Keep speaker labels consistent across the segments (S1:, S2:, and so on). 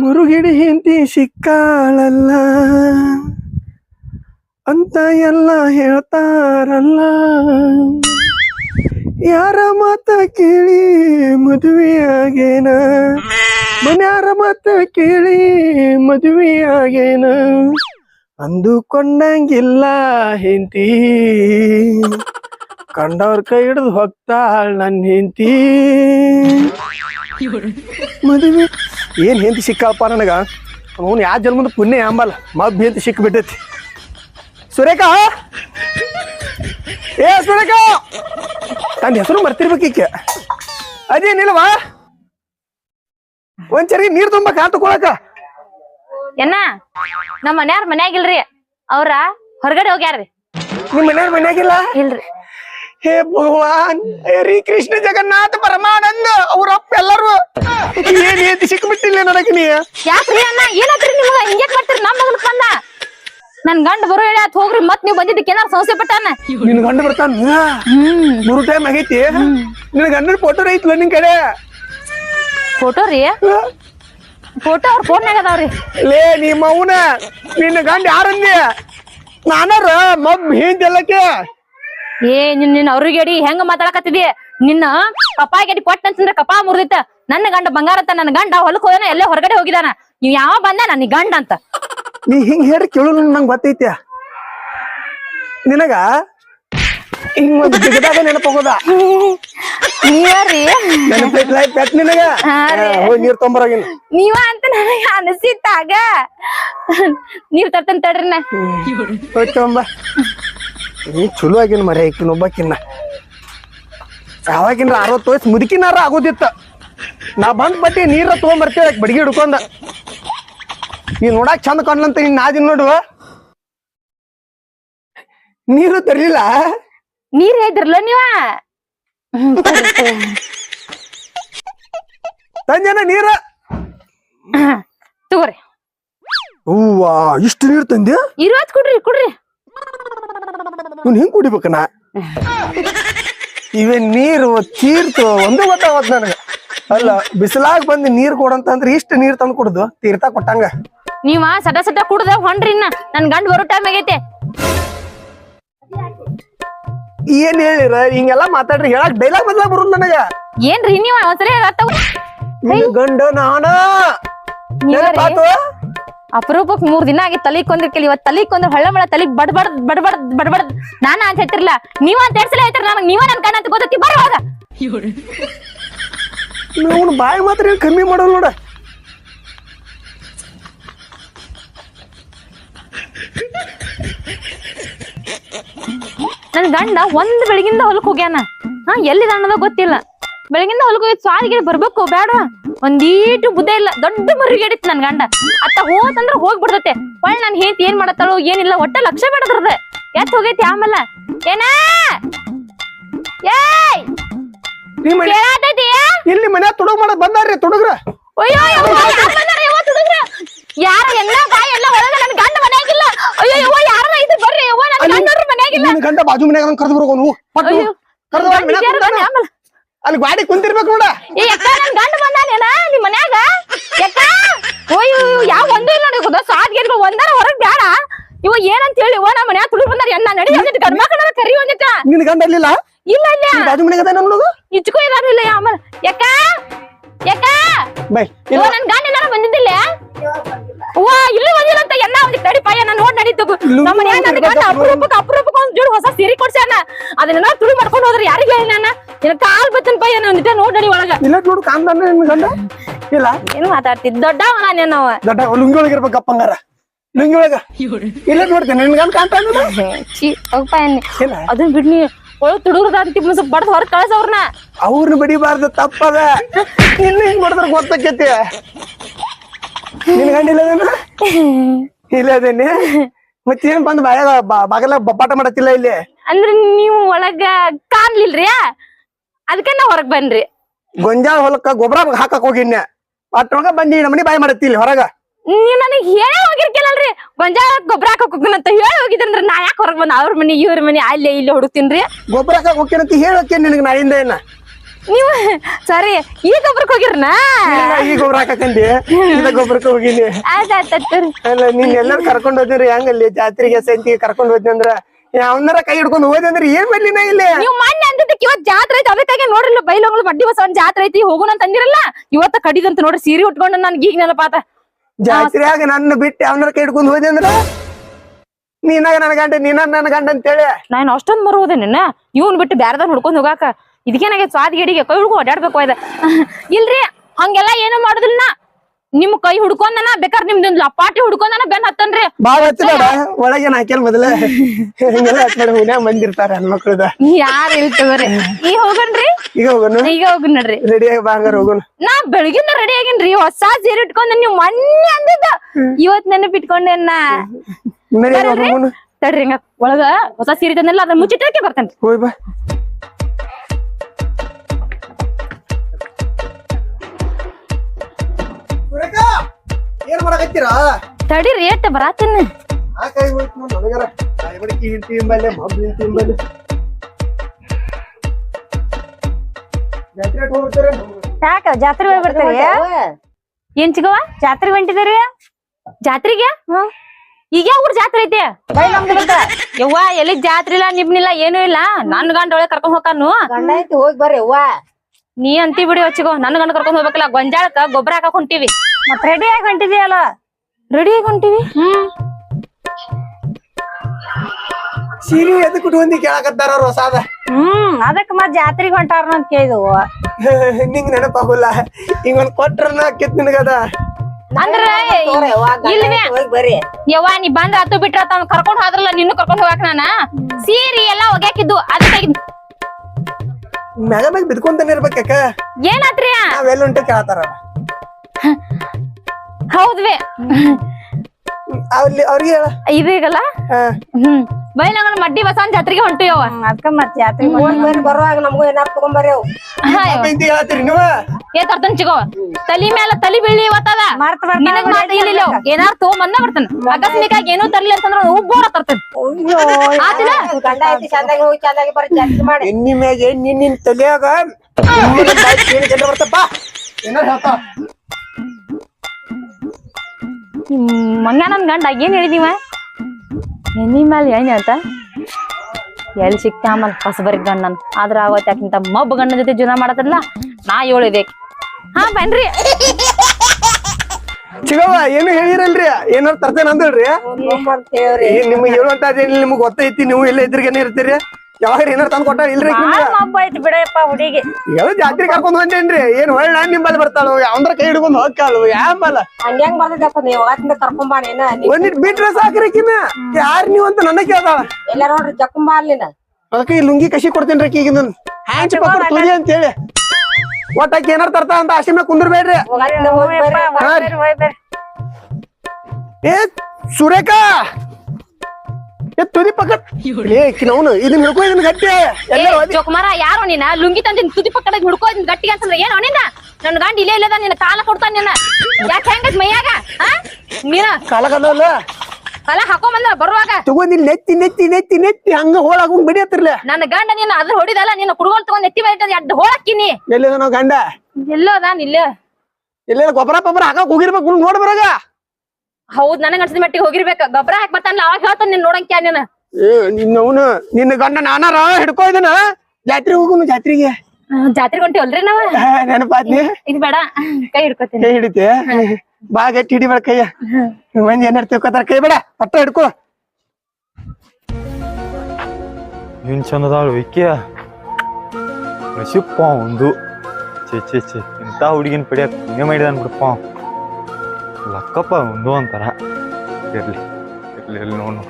S1: ಮುರುಗಿಡಿ ಹೆಂಡತಿ ಸಿಕ್ಕಾಳಲ್ಲ. ಅಂತ ಎಲ್ಲ ಹೇಳ್ತಾರಲ್ಲ. ಯಾರ ಮಾತ ಕೇಳಿ ಮದುವೆಯಾಗೇನ? ಮನ್ಯಾರ ಮಾತ ಕೇಳಿ ಮದುವೆಯಾಗೇನ? ಅಂದುಕೊಂಡಂಗಿಲ್ಲ ಹೆಂಡತಿ. ಕಂಡವ್ರ ಕೈ ಹಿಡಿದು ಹೋಗ್ತಾಳ ನನ್ನ ಹೆಂಡತಿ. ಮದುವೆ ಏನ್ ಹೆಂತಿ ಸಿಕ್ಕಪ್ಪ ನನಗ? ಅವನು ಯಾವ ಜನ್ಮದ ಪುಣ್ಯ ಅಂಬಲ್ಲ ಮಬ್ ಅಂತ ಸಿಕ್ಕಿಬಿಟ್ಟೈತಿ ಸುರೇಖ! ಏ ಸುರೇಖ! ತನ್ನ ಹೆಸರು ಮರ್ತಿರ್ಬೇಕೀಕೆ ಅದೇನಿಲ್ವಾ ಒಂದ್ ಚರಿ ನೀರ್ ತುಂಬ ಕಾಲ್ ತಕೊಳಕ
S2: ಏನ ನಮ್ಮ ಮನ್ಯಾರ ಮನ್ಯಾಗಿಲ್ರಿ ಅವ್ರ ಹೊರಗಡೆ ಹೋಗ್ಯಾರ್ರಿ.
S1: ನಿಮ್ ಮನ್ಯಾಗ ಮನ್ಯಾಗಿಲ್ಲ
S2: ಇಲ್ರಿ.
S1: ಹೇ ಭಗವಾನ್ ಹೇ ಕೃಷ್ಣ ಜಗನ್ನಾಥ ಪರಮಾನಂದ ಅವ್ರ ಅಪ್ಪ ಎಲ್ಲರೂ ಏನ್ ಹೆಂಡತಿ ಸಿಕ್ಬಿಟ್ಟಿಲ್ಲ ನನಗೆ ನೀ?
S2: ಯಾಕ್ರಿ ಅಣ್ಣ? ಏನಾತ್ರಿ ನೀವು? ಹಿಂಗ್ಯಾಕ್ ಮಾಡ್ತೀರಿ? ನಮ್ಮ ಮಗನ ಬಂದ. ನನ್ ಗಂಡ ಬರೋ ಹೇಳಿ ಆತ್ ಹೋಗ್ರಿ ಮತ್ ನೀವು ಬಂದಿದ್ದಕ್ಕೆ ಏನಾರ ಸಮಸ್ಯೆ ಪಟ್ಟಾನ
S1: ನಿನ್ ಗಂಡ ಬರ್ತಾನ? ಮೂರು ಟೈಮ್ ಆಗೈತಿ? ನಿನ್ ಗಂಡನ ಫೋಟೋ ಐತ್ಲ ನಿನ್ ಕಡೆ?
S2: ಫೋಟೋ ರೀ? ಫೋಟೋ ಅವ್ರ ಫೋನ್ಯಾಗ ಅದಾವ್ರಿ.
S1: ಲೇ ನಿಮ್ಮ ಅವನ ನಿನ್ನ ಗಂಡ ಯಾರಂದಿ? ನಾನಾರ ಮಬ್ ಹಿಂದ್ ಎಲ್ಲಕ್ಕೆ
S2: ಏ ನಿನ್ ನಿನ್ ಅವ್ರಿಗೇಡಿ ಹೆಂಗ ಮಾತಾಡಕತ್ತಿದಿ? ನಿನ್ನ ಕಪಾಗೆಡಿ ಕೊಟ್ಟ ಅಂತಂದ್ರ ಕಪಾ ಮುರಿದಿತ್ತ. ನನ್ನ ಗಂಡ ಬಂಗಾರತ್ತ ಅಂತ ನನ್ನ ಗಂಡ ಹೊಲಕ್ ಹೋದಾನ ಎಲ್ಲೇ ಹೊರಗಡೆ ಹೋಗಿದಾನ. ನೀವ್ ಯಾವ ಬಂದ ನನ್ ಗಂಡ ಅಂತ.
S1: ನೀ ಹಿಂಗ್ ಹೇಳಿ ಕೇಳು ನಂಗೆ ಗೊತ್ತೈತಿ ನಿನಗ ಹಿಂಗ್ ಒಂದ್ ಬಿಗದಾಗ ನೆನಪೋಗೋದ?
S2: ನೀವ್ರಿ?
S1: ನೆನಪೈತ್ಲ ಪೆಟ್ ನಿನಗ?
S2: ಹಾ ರೀ.
S1: ಆ, ಹೋಗ್ ನೀರ್ ತೊಂಬರೋಗಿನ.
S2: ನೀವ ಅಂತ ನನಗ ಅನಸಿತ್ತಾಗ. ನೀವ್ ತರ್ತನ್ ತಡ್ರಿ ನಾ
S1: ಹೋಗ್ ತೊಂಬ. ನೀ ಚಲೋ ಆಗಿನ ಮರೆ ಆಕಿನ ಒಬ್ಬಕಿನ್ನ ಯಾವಾಗಿನ ಅರವತ್ತು ವಯಸ್ಸು ಮುದುಕಿನಾರ ಆಗೋದಿತ್ತ. ನಾ ಬಂದ್ ಬಟ್ಟಿ ನೀರ ತಗೊಂಬರ್ತೇವ ಬಡಿಗೆ ಹಿಡ್ಕೊಂಡ. ನೀ ನೋಡಾಕ್ ಚಂದ ಕಾಣ್ಲಂತ ನೀನ್ ನಾದಿನ ನೋಡು. ನೀರು ತರ್ಲಿಲ್ಲ?
S2: ನೀರ್ ಹೇಳಿದ್ರಲ್ಲ ನೀವ?
S1: ತಂಜನ ನೀರ?
S2: ತಗೋರಿ.
S1: ಹೂವಾ ಇಷ್ಟು ನೀರು ತಂದೆ
S2: ಇರುವತ್ ಕುಡ್ರಿ ಕುಡ್ರಿ.
S1: ಇವ್ನು ಹೆಂಗ್ ನಾ? ಇವೇನ್ ನೀರು ತೀರ್ತು ಒಂದು ಗೊತ್ತಾವತ್ ನನಗ? ಅಲ್ಲ ಬಿಸಿಲಾಗ ಬಂದು ನೀರ್ ಕೊಡಂತಂದ್ರೆ ಇಷ್ಟ ನೀರ್ ತಂದು ಕುಡ್ದು ತೀರ್ತಾ ಕೊಟ್ಟಂಗ.
S2: ನೀವ ಸಟ ಸಟ ಕುಡ್ದ ಹೊಂಡ್ರಿ ಇನ್ನ ನನ್ ಗಂಡ ಬರೋ ಟೈಮ್ ಆಗೈತೆ.
S1: ಏನ್ ಹೇಳಿರ? ಹಿಂಗೆಲ್ಲ ಮಾತಾಡ್ರಿ ಹೇಳಕ್ ಡೈಲಾಗ್ ಬದಲ ಬರುಲ್ಲ ನನಗ.
S2: ಏನ್ರಿ ನೀವ್ ಒಂದ್ಸರಿ
S1: ಗಂಡ ನಾನ? ನೆನಪಾತು?
S2: ಅಪರೂಪಕ್ ಮೂರ್ ದಿನ ಆಗಿ ತಲಿ ಕೊಂದಿರ್ಕಿಲ್ಲ ಇವತ್ ತಲಿ ಕೊಂದ್ರ ಹಳ್ಳ ಮಳ ಬಡ ಬಡ್ಬಡ್ ಬಡ್ಬಡ್ ಬಡ್ಬಡ್ ನಾನ ಅಂತ ಹೇಳ್ತಿರ್ಲ ನೀವ ಅಂತ ಹೇಳ್ಸಲ ಹೇಳ್ತಾರ ನನಗ್ ನೀವ ನನ್ ಕಣ್ಣ ಅಂತ ಗೊತ್ತೈತಿ ಬರ್ರಿ ಹೋಗ
S1: ಅವ್ನು ಬಾಯಿ ಮಾತ್ರ ಕಮ್ಮಿ ಮಾಡೋ ನೋಡ.
S2: ನನ್ ಗಂಡ ಒಂದ್ ಬೆಳಗಿಂದ ಹೊಲಕ್ ಹೋಗ್ಯಾನ. ಹಾ ಎಲ್ಲಿದ ಅನ್ನೋದ ಗೊತ್ತಿಲ್ಲ. ಬೆಳಗಿಂದ ಹೋಗಿ ಸ್ವಾದಿಗೆ ಬರ್ಬೇಕು ಬೇಡ ಒಂದೀಟು ಬುದ್ಧ ಇಲ್ಲ. ದೊಡ್ಡ ಮರಿಗೇಡಿತ್ ನನ್ ಗಂಡ. ಅತ್ತ ಹೋತಂದ್ರ ಹೋಗ್ಬಿಡ್ತತೆ. ಒಳ್ ನನ್ ಹೇಂತಿ ಏನ್ ಮಾಡತ್ತಾಳೋ ಏನಿಲ್ಲ ಒಟ್ಟ ಲಕ್ಷ ಬೇಡದ್ರದ ಎತ್ ಹೋಗೈತಿ ಆಮೇಲೆ. ಏನ? ಏಯ್!
S1: ಇಲ್ಲಿ ಮನೆ ತುಡುಗ್ ಮಾಡಕ್ ಬಂದಾರ್ರಿ ತುಡುಗ್ರ.
S2: ಅಯ್ಯೋ ಯಾರ್ ಎಲ್ಲ ಬಾಯಿ ಎಲ್ಲ ಹೊರಗ ನನ್ ಗಂಡ ಮನ್ಯಾಗಿಲ್ಲ. ಅಯ್ಯೋ ಯವ್ವ ಯಾರ ಇದು ಬರ್ರಿ ಯವ್ವ ನನ್ ಗಂಡವ್ರ ಮನ್ಯಾಗಿಲ್ಲ.
S1: ನಿನ್ನ ಗಂಡ ಬಾಜು ಮನ್ಯಾಗ ಕರೆದು
S2: ಬರ್ಬೋದು
S1: ಕರೆದು
S2: ನನ್
S1: ಅಲ್ಲಿ ಗಾಡಿ ಕುಂತಿರ್ಬೇಕು ನೋಡ.
S2: ಏ ಅಕ್ಕ ನನ್ ಗಂಡ ಬಂದಾನೇನ ನಿಮ್ ಮನ್ಯಾಗ? ಯಾಕ ಓಯ್ ಯಾವ ಒಂದು ಇಲ್ಲ ನೋಡಿ ಗೊತ್ತಾ ಸಾತ್ ಗೆದ್ಗಳು ಒಂದಾರ ಹೊರಗ್ ಬ್ಯಾಡ. ಇವ ಏನಂತ ಹೇಳಿ ಓ ನಮ್ಮ ಮನ್ಯಾಗ ತುಳು ಬಂದಾರ ಎನ್ನ ನಡಿ ಒಂದಿಟ್ಟು ಗಂಡ ಮಕ್ಕಳ ಕರಿ ಒಂದಿಟ್ಟ
S1: ನಿನ್ನ ಗಂಡ ಅಲ್ಲಿಲ್ಲ
S2: ಇಲ್ಲ ಇಲ್ಲ.
S1: ನಿನ್ ಬಾಜು ಮನ್ಯಾಗ ಅದ ನೋಡು.
S2: ಇಚ್ಕೋ ಇದಾರಿಲ್ಲ ಆಮೇಲೆ ಯಾಕ ಯಾಕ
S1: ಬೈ
S2: ಇವ ನನ್ ಗಂಡ ಏನಾರ ಬಂದಿದ್ದಿಲ್ಲ? ವಾ ಇಲ್ಲಿ ಬಂದಿಲ್ಲ ಅಂತ ಎನ್ನ ಒಂದಿಟ್ಟು ತಡಿ ಪಾಯ ನಾನು ನೋಡ್ ನಡೀತು. ನಮ್ಮ ಮನ್ಯಾಗ ನನ್ ಗಂಡ. ಅಪರೂಪಕ್ಕೆ ಅಪರೂಪಕ್ಕೆ ಒಂದ್ ಜೋಡಿ ಹೊಸ ಸೀರೆ ಕೊಡ್ಸ್ಯಾನ. ಅದನ್ನ ತುಳು ಮಾಡ್ಕೊಂಡು ಹೋದ್ರೆ ಯಾರಿಗೆ ಹೇಳಿ ನಾನು? ನಿನ್ನ ಕಾಲ್ ಬತ್ತನ್ ಪಾಯ ಒಂದಿಟ ಒಂದಿಟ್ಟ ಒಳಗ.
S1: ಇಲ್ಲ ನೋಡು ಕಾಂತಾನ ಗಂಡ? ಇಲ್ಲ.
S2: ಏನು ಮಾತಾಡ್ತಿದ್ ದೊಡ್ಡವ ನಾನೇನವ
S1: ದೊಡ್ಡ ಲುಂಗಿ ಒಳಗೆ ಇರ್ಬೇಕಪ್ಪ ಹಂಗಾರ. ಲುಂಗಿ ಒಳಗ ಇಲ್ಲ ನೋಡ್ತೇನೆ ನಿನ್ ಗಂಡ ಕಾಣ್ತಾನ
S2: ಛೀ ಹೋಗಪ್ಪ
S1: ಇಲ್ಲ.
S2: ಅದನ್ನ ಬಿಡ್ನಿ ಒಳಗ್ ತುಡುಗ್ರದ ಅಂತ ಬಡ್ದು ಹೊರಗ್ ಕಳ್ಸವ್ರನ್ನ
S1: ಅವ್ರನ್ನ ಬಡಿಬಾರ್ದು ತಪ್ಪದ. ನಿನ್ನ ಹಿಂಗ್ ಮಾಡಿದ್ರ ಗೊತ್ತಕ್ಕೈತಿ ನಿನ್ ಗಂಡ ಇಲ್ಲದೇನ ಇಲ್ಲ ಅದೇನೆ? ಮತ್ತೇನ್ ಬಂದ್ ಬಾಯಾಗ ಬಾಗಲ ಬಪ್ಪಾಟ ಮಾಡತ್ತಿಲ್ಲ ಇಲ್ಲಿ?
S2: ಅಂದ್ರೆ ನೀವು ಒಳಗ ಕಾಣ್ಲಿಲ್ರಿ ಅದಕ್ಕ ನಾ ಹೊರಗ್ ಬನ್ರಿ.
S1: ಗೊಂಜಾಳ ಹೊಲಕ್ಕ ಗೊಬ್ಬರ ಹಾಕಕ್ ಹೋಗಿನ್ಯ ಅಟ್ರೊಳಗ ಬನ್ನಿ ನಮ್ಮನಿ ಬಾಯ್ ಮಾಡತ್ತಿ ಇಲ್ಲಿ ಹೊರಗ.
S2: ನೀವ್ ನನಗ್ ಹೇಳೇ ಹೋಗಿರ್ಕಿಲ್ಲಲ್ರಿ. ಗೊಂಜಾಳ ಗೊಬ್ಬರ ಹಾಕಕ್ ಹೋಗ್ತೀನಂತ ಹೇಳಿ ಹೋಗಿದ್ರಂದ್ರ ನಾ ಯಾಕೆ ಹೊರಗ್ ಬಂದ ಅವ್ರ ಮನಿ ಇವ್ರ ಮನಿ ಅಲ್ಲೇ ಇಲ್ಲಿ ಹುಡುಕ್ತೀನ್ರಿ.
S1: ಗೊಬ್ಬರ ಹಾಕಕ್ ಹೋಗ್ತೇನಂತ ಹೇಳಕ್ಕೆ ನಿನಗೆ ನಾಳಿಂದ ಏನ?
S2: ನೀವು ಸರಿ ಈ ಗೊಬ್ಬರಕ್ಕೆ ಹೋಗಿರ್ನ?
S1: ಇಲ್ಲ, ಈ ಗೊಬ್ಬರ ಹಾಕಕಂದಿ. ಇದ ಗೊಬ್ಬರಕ್ಕೆ ಹೋಗಿನಿ.
S2: ಆಯ್ತ್ ಆಯ್ತ್ ಆಯ್ತ್
S1: ಅಲ್ಲ ನೀನ್ ಎಲ್ಲಾರು ಕರ್ಕೊಂಡ್ ಹೋದ್ರಿ ಹೆಂಗಲ್ಲಿ ಜಾತ್ರೆಗೆ ಸಂತಿಗೆ ಕರ್ಕೊಂಡ್ ಹೋದ್ನಿ ಅಂದ್ರ ಯಾವನಾರ ಕೈ ಹಿಡ್ಕೊಂಡ್ ಹೋದ್ನಿ ಅಂದ್ರೆ ಏನ್ ಬರ್ಲಿನ ನಾ ಇಲ್ಲಿ?
S2: ನೀವು ಅಂದಿದ್ದಕ್ಕೆ ಇವತ್ ಜಾತ್ರೆ ಐತಿ ಅದಕ್ಕಾಗಿ ನೋಡ್ರಿ ಬೈಲೊಂಗ್ಳು ಬಡ್ಡಿ ಬಸವನ್ ಜಾತ್ರೆ ಐತಿ ಹೋಗೋಣ ಅಂತ ಅಂದಿರಲ್ಲ? ಇವತ್ತ ಕಡಿದಂತ ನೋಡ್ರಿ ಸೀರೆ ಉಟ್ಕೊಂಡು ನನ್ಗೆ ಈಗ ನೆನಪಾತ
S1: ಜಾತ್ರೆಯಾಗ ನನ್ನ ಬಿಟ್ಟು ಯಾವನಾರ ಕೈ ಹಿಡ್ಕೊಂಡು ಹೋದೆ ಅಂದ್ರ? ನೀನಾಗ ನನ್ನ ಗಂಡ ನೀನ ನನ್ನ ಗಂಡ ಅಂತೇಳಿ?
S2: ನಾನು ಅಷ್ಟೊಂದ್ ಬರುವುದೇ ನಿನ್ನ. ಇವನ್ ಬಿಟ್ಟು ಬ್ಯಾರದವ್ನ ಹುಡ್ಕೊಂಡ್ ಹೋಗಾಕ. ಇದಕ್ಕೇನಾಗೆ ಸ್ವಾದ ಗಿಡಿಗೆ ಕೈ ಹುಡುಗು ಓಡಾಡ್ಬೇಕು ಅದ ಇಲ್ರಿ ಹಂಗೆಲ್ಲ ಏನು ಮಾಡುದಿಲ್ಲ ನಾ. ನಿಮ್ ಕೈ ಹುಡ್ಕೊಂಡನ ಬೇಕಾರ ನಿಮ್ದು ಲಪಾಟಿ ಹುಡ್ಕೊಂಡನ ಬೆನ್ ಹತ್ತನ್ರಿ.
S1: ಬಾಳ ಹಚ್ಚಬೇಡ ಒಳಗೇನ್ ಮೊದಲ? ಮನ್ಯಾಗ ಬಂದಿರ್ತಾರ ಹೆಣ್ಮಕ್ಳದ.
S2: ಯಾರು ಇಲ್ ತಗೋರಿ? ಈಗ ಹೋಗನ್ರಿ
S1: ಈಗ ಹೋಗೋನು?
S2: ಈಗ ಹೋಗ್ ನಡ್ರಿ.
S1: ರೆಡಿ ಆಗಿ ಬಾ ಹಂಗಾರ ಹೋಗೋನು.
S2: ನಾ ಬೆಳಗಿನ ರೆಡಿ ಆಗಿನ್ರಿ ಹೊಸ ಸೀರೆ ಇಟ್ಕೊಂಡ್ ನೀವ್ ಮೊನ್ನೆ ಅಂದಿದ್ದ. ಇವತ್ ನೆನಪಿಟ್ಕೊಂಡೇನ. ತಡ್ರಿ ಹಂಗ ಒಳಗ ಹೊಸ ಸೀರೆ ತಂದಿಲ್ಲ ಅದನ್ನ ಮುಚ್ಚಿಟ್ಟಕ್ಕೆ ಬರ್ತೇನೆ
S1: ಹೋಯ್ ಬಾ. ಏನ್ ಮಾಡಕತ್ತೀರಾ?
S2: ತಡಿ ರೇಟ್ ಬರಾತೇನ.
S1: ಆ ಕೈ ಹೋಯ್ತು ನೋಡ್ ನನಗರ. ಬಡಕಿ ಮಬ್ಬು ಜಾತ್ರೆ ಹೋಗ್ತಾರೆ
S2: ಯಾಕ ಜಾತ್ರೆ ಹೋಗಿ ಬರ್ತೀರಿ ಏನ್ ಚಿಗವ? ಜಾತ್ರೆ ಹೊಂಟಿದ್ರಿ ಜಾತ್ರೆಗೆ? ಈಗ ಊರ್ ಜಾತ್ರೆ ಐತೆ? ಯವ್ವ ಎಲ್ಲಿ ಜಾತ್ರೆ ಇಲ್ಲ ನಿಮ್ನಿಲ್ಲ ಏನೂ ಇಲ್ಲ. ನನ್ ಗಂಡ ಒಳಗೆ ಕರ್ಕೊಂಡ್ ಹೋಗಾನು
S3: ಗಂಡ ಐತಿ ಹೋಗಿ ಬರ್ರಿ ಯವ್ವ.
S2: ನೀ ಅಂತಿ ಬಿಡಿ ಹಚ್ಚಿಗೋ ನನ್ ಗಂಡ ಕರ್ಕೊಂಡ್ ಹೋಗ್ಬೇಕಲ್ಲ ಗೊಂಜಾಳಕ್ಕ ಗೊಬ್ಬರ ಹಾಕಕ್ ಹೊಂಟಿವಿ.
S3: ಮತ್ ರೆಡಿ ಆಗಿ ಹೊಂಟಿದ್ಯಲ್ಲ?
S2: ರೆಡಿ ಆಗಿ ಹೊಂಟಿವಿ? ಹ್ಮ್.
S1: ಸೀರೆ ಎದಕ್ ಕುಟ್ಕೊಂಡಿ ಕೇಳಕತ್ತಾರ ಅವ್ರು ಹೊಸಾದ?
S3: ಹ್ಮ್ ಅದಕ್ ಮತ್ ಜಾತ್ರೆಗೆ ಹೊಂಟಾರ ಅಂತ ಕೇಳಿದ್ವು.
S1: ನಿಂಗ್ ನೆನಪಾಗುಲ್ಲ. ಹಿಂಗೊಂದ್ ಕೊಟ್ರನ ಕಿತ್ ನಿನಗದ?
S2: ಅಂದ್ರ ಇಲ್ವೇ?
S3: ಬರ್ರಿ
S2: ಯವ್ವ ನೀ ಬಂದ್ರ ಹತ್ತು ಬಿಟ್ರ ತಾವ್ ಕರ್ಕೊಂಡ್ ಹೋದ್ರಲ್ಲ ನಿನ್ನೂ ಕರ್ಕೊಂಡ್ ಹೋಗಾಕ ನಾನ? ಸೀರಿ ಎಲ್ಲಾ ಒಗ್ಯಾಕಿದ್ದು ಅದಕ್ಕೆ
S1: ಮ್ಯಾಗ ಮ್ಯಾಗ ಬಿದ್ಕೊಂತಾನೆ ಇರ್ಬೇಕ
S2: ಏನಾತ್ರಿ
S1: ನಾವೆಲ್ಲ ಉಂಟು ಕೇಳತ್ತಾರ
S2: ಹೌದ್ವಿ.
S1: ಅಲ್ಲಿ ಅವ್ರಿಗೆ ಹೇಳ.
S2: ಇದೀಗಲ್ಲ
S1: ಹಾ.
S2: ಹ್ಮ್. ಬೈಲಂಗನ ಮಡ್ಡಿ ಬಸವನ್ ಜಾತ್ರೆಗೆ ಹೊಂಟಿಯವ
S3: ಅದಕ್ಕ ಮತ್ ಜಾತ್ರೆ ಹೋಗಿ ಬರ್ರಿ ಬರುವಾಗ ನಮಗೂ ಏನಾರ ತಗೊಂಬರ್ರಿ ಅವ್.
S1: ನೀವು?
S2: ಏ ತರ್ತನ್ ಚಿಗೋ. ತಲಿ ಮ್ಯಾಲ ತಲಿ ಬೀಳಿ ಇವತ್ತದ.
S3: ಮರ್ತ್ ಬರ್ತಾನ
S2: ನಿನಗ್ ಮಾತ ಇಲ್ಲ ಏನಾರ ತಗೊಂಬಂದ ಬರ್ತಾನ. ಅಕಸ್ಮಿಕಾಗಿ ಏನೂ ತರ್ಲಿ ಅಂತಂದ್ರ ಉಬ್ಬೋರ ತರ್ತೇನೆ. ಆತಿಲ್ಲ?
S3: ಗಂಡ ಐತಿ ಚಂದಾಗಿ ಹೋಗಿ ಚಂದಾಗಿ ಬರ್ರಿ ಜಾತ್ರೆ ಮಾಡಿ.
S1: ನಿನ್ನ ಮ್ಯಾಗ ನಿನ್ ನಿನ್ ತಲಿಯಾಗ? ಬರ್ತಪ್ಪ ಏನಾರ ಹೇಳ್ತಾವ
S2: ಮಂಗ ನನ್ ಗಂಡ ಏನ್ ಹೇಳಿದೀವ? ಎನಿಮಲ್ ಮ್ಯಾಲ ಎಣ್ಣೆ ಅಂತ? ಎಲ್ಲಿ ಸಿಕ್ತ ಆಮೇಲೆ ಕಸಬರಿ ಗಂಡ ನನ್? ಆದ್ರ ಅವತ್ ಯಾಕಿಂತ ಮಬ್ಬ ಗಂಡನ ಜೊತೆ ಜೀವನ ಮಾಡತ್ತಲ್ಲ ನಾ ಹೇಳಿದೇಕೆ ಹಾ ಬನ್ರಿ.
S1: ಚಿಗವ್ವ ಏನು ಹೇಳಿರಲ್ರಿ? ಏನಾರ ತರ್ತೇನೆ ಅಂದಳ್ರಿ ಏ ನಿಮ್ಗೆ ಹೇಳುವಂತ ನಿಮ್ಗೆ ಗೊತ್ತೈತಿ ನೀವು ಎಲ್ಲ ಇದ್ರಿಗೆ ಇರ್ತೀರಿ? ಯಾವಾಗ ಏನಾರ ತಂದ್ ಕೊಟ್ಟ ಇಲ್ರಿ
S3: ಐತಿ ಬಿಡಪ್ಪ ಹುಡುಗಿ.
S1: ಎಲ್ಲ ಜಾತ್ರೆ ಕರ್ಕೊಂಡ್ ಬಂದೇನ್ರಿ? ಏನ್ ಹೊಳ್ ನಾನ್ ನಿಂಬಲ್ಲಿ ಬರ್ತಾಳು? ಯಾವಂದ್ರ ಕೈ ಹಿಡ್ಕೊಂಡ್ ಹೋಗ್ಕಾಳು ಯಾಂಬಲ್ಲ?
S3: ಹಂಗ್ಯಾಂಗ್ ಬರ್ತದಪ್ಪ ನೀವು ಯಾವತ್ತಿಂದ ಕರ್ಕೊಂಬಾ ನೀನ? ನೀ
S1: ಒಂದಿಟ್ ಬಿಟ್ರೆ ಸಾಕ್ರಿಕಿನ ಯಾರ್ ನೀವ್ ಅಂತ ನನ್ನ ಕೇಳ್ತಾಳ
S3: ಎಲ್ಲ ನೋಡ್ರಿ ಜಕ್ಕಂಬಾ ಅಲ್ಲಿನ
S1: ಅದಕ್ಕೆ ಈ ಲುಂಗಿ ಕಸಿ ಕೊಡ್ತೇನ್ರಿ ಈಗ ಇದನ್ನ ಹ್ಯಾಂಚ್ ಪಕ್ಕ ತುದಿ ಅಂತ ಹೇಳಿ ಒಟ್ಟಾಕಿ ಏನಾರ ತರ್ತಾ ಅಂತ ಆಶೆ ಮ್ಯಾಗ ಕುಂದ್ರಬೇಡ್ರಿ. ಏ ಸುರೇಖಾ! ತುದಿ ಇದನ್ನ ಹಿಡ್ಕೊ ಇದನ್ನ ಗಟ್ಟಿ. ಎಲ್ಲ
S2: ಜೋಕುಮಾರ ಯಾರು ನೀನ? ಲುಂಗಿ ತಂದಿನ ತುದಿ ಪಕ್ಕ ಹುಡ್ಕೋ ಗಟ್ಟಿ ಗಟ್ಟಿಗೆ ಅಂತಂದ್ರೆ ಏನು ನಿನ್ನ? ನನ್ನ ಗಂಡ ಇಲ್ಲೇ ಇಲ್ಲದ ನಿನ್ನ ಕಾಲ ಕೊಡ್ತಾನ ನಿನ್ನ. ಯಾಕೆ ಹೆಂಗದ್ ಮೈಯಾಗ? ನೀನ
S1: ಕಾಲ ಕಲ್ಲಲ್ಲ
S2: ಕಾಲ ಹಾಕೊಂಬಂದ ಬರುವಾಗ?
S1: ತಗೊಂಡ್ ಇಲ್ಲಿ ನೆತ್ತಿ ನೆತ್ತಿ ನೆತ್ತಿ ನೆತ್ತಿ ಹಂಗ ಹೋಳಾಗ ಬಿಡಿಯತ್ತಿರ್ಲ
S2: ನನ್ನ ಗಂಡ ನೀನ್ ಅದ್ರ ಹೊಡಿದಲ್ಲ ನಿನ್ನ ಕುಡುಗೋಲ್ ತಗೊಂಡ್ ನೆತ್ತಿ ಬೈತದ ಎಡ್ ಹೋಳಕ್ಕಿನಿ
S1: ಎಲ್ಲಿದ ನಾವ್ ಗಂಡ?
S2: ಎಲ್ಲೋ ನಿಲ್ಲ ಇಲ್ಲೇ.
S1: ಇಲ್ಲ ಗೊಬ್ಬರ ಪಬ್ಬರ ಹಾಕಕ್ ಹೋಗಿರ್ಬೇಕು ನೋಡ್ ಬರಾಗ.
S2: ಹೌದ್ ನನಗ ಅನ್ಸಿದ ಮಟ್ಟಿಗೆ ಹೋಗಿರ್ಬೇಕ. ಗೊಬ್ಬರ ಹಾಕಿ ಬರ್ತಾನಲ್ಲ ಅವಾಗ ಹೇಳ್ತಾನ ನೀನ್ ನೋಡಂಕ್ಯಾ ನೀನು.
S1: ಏ ನಿನ್ನವನು ನಿನ್ನ ಗಂಡ ನಾನಾರ ಹಿಡ್ಕೊ ಇದನ್ನ. ಜಾತ್ರೆ ಹೋಗುನು ಜಾತ್ರೆಗೆ.
S2: ಜಾತ್ರೆ ಹೊಂಟಿವಲ್ರಿ ನಾವ?
S1: ಆ, ನೆನಪಾತ್ನಿ.
S2: ಇದು ಬೇಡ ಕೈ ಹಿಡ್ಕೊತೀನಿ.
S1: ಕೈ ಹಿಡಿತೆ ಬಾ ಗಟ್ಟಿ ಹಿಡಿಬೇಡ ಕೈಯ. ಮಂದಿ ಏನಾರ ತಿಳ್ಕೊತಾರ ಕೈ ಬೇಡ ಪಟ್ಟ ಹಿಡ್ಕೋ.
S4: ನಿನ್ ಚಂದದಾಳು ವಿಕ್ಕಿಯ? ಒಂದು ಚೇ ಚೇ ಚೇ ಇಂಥ ಹುಡುಗಿನ ಪಡಿಯಕ್ ಪುಣ್ಯ ಮಾಡಿದಾನ್ ಬಿಡಪ್ಪ. ಅವ. ಲಕ್ಕಪ್ಪ ಒಂದು ಅಂತಾರ ಇರ್ಲಿ ಇರ್ಲಿ ಇರ್ಲಿ ನೋಡು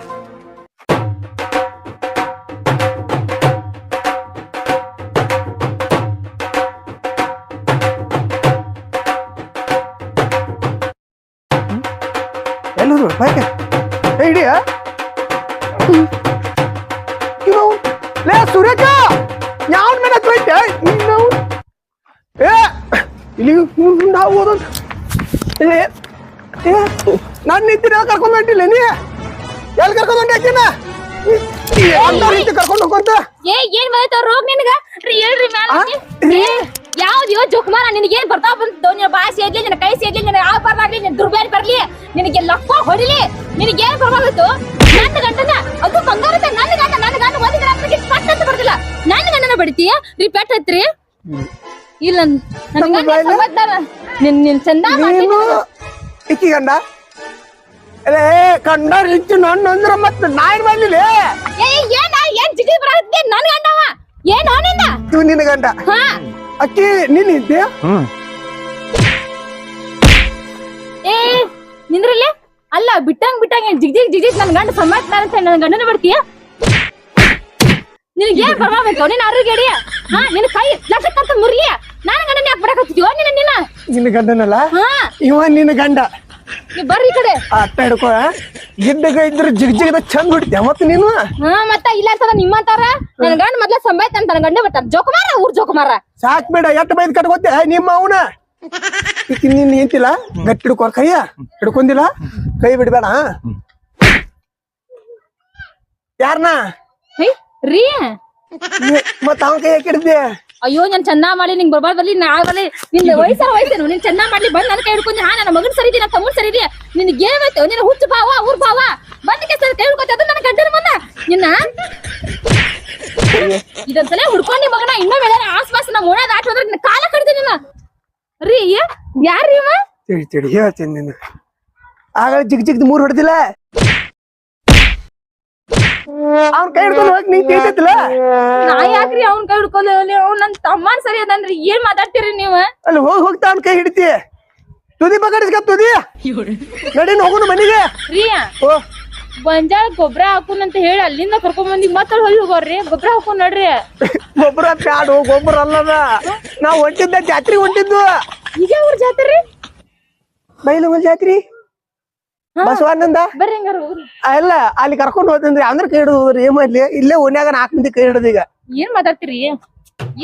S1: ಎಲ್ಲರು ಲೇ ಏ ಇಲ್ಲಿ ನಾವು ಏ ನಾನು ನಿಂತಿನ ಕರ್ಕೊಂಡ್ ಹೊಂಟಿಲ್ಲ ನೀ? ಎಲ್ಲಿ ಕರ್ಕೊಂಡು ಹೊಂಟಾಕಿನ ಕರ್ಕೊಂಡು ಹೋಗ್ಕೊಂತ
S2: ಏ ಏನ್ ಬಂದೈತ ರೋಗ ನಿನಗ? ರೀ ಹೇಳ್ರಿ ಮ್ಯಾಲ ಯಾವ್ದು ಯೋ ನಿನಗೆ ಏನ್ ಬಂತು? ನಿನ್ನ ಬಾಯಿ ನಿನ್ನ ಕೈ ಸೇದ್ಲಿ ನಿನ್ನ ಯಾವ ಬರ್ಲಾಗ್ಲಿ ನಿನ್ನ ದುರ್ಬೇರಿ ಬರ್ಲಿ. ನಿನಗೆ ಲಕ್ಕ ಹೊಡಿಲಿ. ನಿನಗೆ ಏನ್ ಬರ್ಬಾರ್ದು ನನ್ನ ಗಂಡನ ಅದು ನನ್ನ ಗಂಡ ನನ್ನ ಗಂಡ ಒಂದ್ ದಿನ ನಮಗೆ ಪಟ್ ಅಂತ ಬರ್ದಿಲ್ಲ. ನನ್ನ ಗಂಡನ ಬಡಿತೀಯ? ರೀ ಪೆಟ್ ಹತ್ರಿ. ಇಲ್ಲ ನನ್ನ ನಿನ್ ನಿನ್ ಚಂದ
S1: ಇಕ್ಕಿ ಗಂಡ? ಅಲೇ ಕಂಡರ್ ಇಚ್ಚು ನನ್ನ ಅಂದ್ರ ಮತ್ತ ನಾಯಿನ ಬಂದಿಲ್ಲ
S2: ಏನ ಏನ್ ಜಿಗಿ ಬರತ್ತೆ ನನ್ ಗಂಡವ ಏನೋ ನಿನ್ನ
S1: ಇವ್ ನಿನ್ನ ಗಂಡ.
S2: ಹಾ.
S1: ಅಕ್ಕಿ ನೀನ್ ಇದ್ದೆ
S2: ಏ ನಿಂದ್ರಲ್ಲಿ? ಅಲ್ಲ ಬಿಟ್ಟಂಗ್ ಬಿಟ್ಟಂಗ್ ಏನ್ ಜಿಗ್ ಜಿಗ್ ಜಿಗ್ ಜಿಗ್ ನನ್ ಗಂಡ ಸಮಾಜ್ತಾನ ಅಂತ ನನ್ ಗಂಡನ ಬಿಡ್ತೀಯ ನಿನಗೆ ಏನ್ ಬರ್ಬೇಕು ನೀನ್ ಆರೋಗ್ಯ ಅಡಿಯ ಹಾ ನಿನ್ ಕೈ ಲಕ್ಷಕ್ಕಂತ ಮುರ್ಲಿ. ನಾನು ಗಂಡನ ಯಾಕೆ ಬಿಡಕತ್ತಿದ್ಯೋ? ನಿನ್ನ ನಿನ್ನ?
S1: ನಿನ್ನ ಗಂಡನಲ್ಲ?
S2: ಹಾ.
S1: ಇವ ನಿನ್ನ ಗಂಡ.
S2: ನೀ ಬರ್ರಿ ಈ ಕಡೆ.
S1: ಅಟ್ಟ ಹಿಡ್ಕೊ ಗಿಡ್ಡಗ ಇದ್ರ ಜಿಗ್ ಜಿಗದ ಚಂದ ಬಿಡ್ತೀಯ ಮತ್ತೆ ನೀನು?
S2: ಹಾ ಮತ್ತ ಇಲ್ಲ ಅಂತದ ನಿಮ್ಮಂತಾರ? ನನ್ನ ಗಂಡ ಮೊದ್ಲ ಸಂಬಾಯ್ತ ಅಂತ ನನ್ನ ಗಂಡ ಬರ್ತಾರ ಜೋಕುಮಾರ ಊರ್ ಜೋಕುಮಾರ
S1: ಸಾಕ್ ಬೇಡ ಎಟ್ಟು ಬೈದ್ ಕಟ್ಕೋತೆ ನಿಮ್ಮ ಅವನ? ಈಕಿ ನೀನ್ ನಿಂತಿಲ್ಲ ಗಟ್ಟಿ ಹಿಡ್ಕೊ ಕೈಯ? ಹಿಡ್ಕೊಂದಿಲ್ಲ ಕೈ ಬಿಡ್ಬೇಡ ಯಾರನ್ನ
S2: ಹೇ ರೀ.
S1: ಮತ್ತ ಅವನ ಕೈ ಯಾಕೆ ಹಿಡ್ದೆ
S2: ಅಯ್ಯೋ ನಾನು ಚಂದ ಮಾಡಿ ನಿಂಗೆ ಬರ್ಬಾರ್ದಲ್ಲಿ ನಾ ಆಗಲಿ ನಿನ್ನ ವಯಸ್ಸಾರ ವಯಸ್ಸೇನು? ನೀನ್ ಚಂದ ಮಾಡ್ಲಿ ಬಂದ್ ನನ್ನ ಕೈ ಹಿಡ್ಕೊಂಡು ಹಾ ನನ್ನ ಮಗನ್ ಸರಿ ನನ್ನ ತಮ್ಮನ್ ಸರಿ ನಿನಗೆ ಏನಾಯ್ತು ನಿನ್ನ ಹುಚ್ಚು ಭಾವ ಊರ್ ಭಾವ. ಬಂದಕ್ಕೆ ಸರ್ ಕೈ ಹಿಡ್ಕೊತ ಅದು ನನ್ನ ಗಂಡನ ಮುಂದ ನಿನ್ನ? ಇದೊಂದ್ಸಲ ಹುಡ್ಕೊಂಡಿ ಮಗನ ಇನ್ನೊಮ್ಮೆ ಎಲ್ಲಾರ ಆಸ್ಪಾಸ್ ನಮ್ಮ ಓಣ ದಾಟಿ ಹೋದ್ರೆ ನಿನ್ನ ಕಾಲ ಕಡ್ತೀನಿ ನಿನ್ನ ರೀ ಯಾರ್ರೀ ಇವ?
S1: ತಿಳಿ ತಿಳಿ ಹೇಳ್ತೀನಿ ನೀನು ಆಗ ಜಿಗ್ ಜಿಗ್ದು ಮೂರ್ ಹೊಡೆದಿಲ್ಲ? ಅವ್ನ ಕೈ ಹಿಡ್ಕೊಂಡು ಹೋಗಿ ನೀನ್ ತಿಳ್ತೈತಿಲ್ಲ
S2: ನಾ ಯಾಕ್ರಿ ಅವ್ನ ಕೈ ಹಿಡ್ಕೊಂಡು ಅವ್ನ ನನ್ ತಮ್ಮನ್ ಸರಿ ಅದನ್ರಿ. ಏನ್ ಮಾತಾಡ್ತೀರಿ ನೀವ್?
S1: ಅಲ್ಲಿ ಹೋಗಿ ಹೋಗ್ತಾ ಅವ್ನ ಕೈ ಹಿಡಿತಿ. ತುದಿ ಬಗಡಿಸ್ಕ ತುದಿ. ನಡಿ ಹೋಗುನು ಮನೆಗೆ.
S2: ರೀ
S1: ಓ.
S2: ಗೊಂಜಾಳ ಗೊಬ್ಬರ ಹಾಕುನ್ ಅಂತ ಹೇಳಿ ಅಲ್ಲಿಂದ ಕರ್ಕೊಂಡ್ ಬಂದಿ ಮತ್ತೆ ಹೊಲಿ ಹೋಗೋರ್ರಿ. ಗೊಬ್ಬರ ಹಾಕೊಂಡ್ ನಡ್ರಿ.
S1: ಗೊಬ್ಬರ ಪ್ಯಾಡು ಗೊಬ್ಬರ ಅಲ್ಲದ. ನಾವ್ ಹೊಂಟಿದ್ದ ಜಾತ್ರೆ ಹೊಂಟಿದ್ದು
S2: ಈಗ ಅವ್ರ ಜಾತ್ರೆ
S1: ಬೈಲು ಜಾತ್ರಿ? ಬಸವಣ್ಣಂದ? ಅಲ್ಲ ಅಲ್ಲಿ ಕರ್ಕೊಂಡು ಹೋದ್ರಿ ಅಂದ್ರ ಕೈ ಹಿಡಿದ್ರಿ ಏಮಲ್ಲಿ ಏನ್ ಮಾಡ್ಲಿ? ಇಲ್ಲೇ ಓನ್ಯಾಗ ನಾಲ್ಕು ಮಂದಿ ಕೈ ಹಿಡಿದೀಗ. ಈಗ
S2: ಏನ್ ಮಾತಾಡ್ತೀರಿ?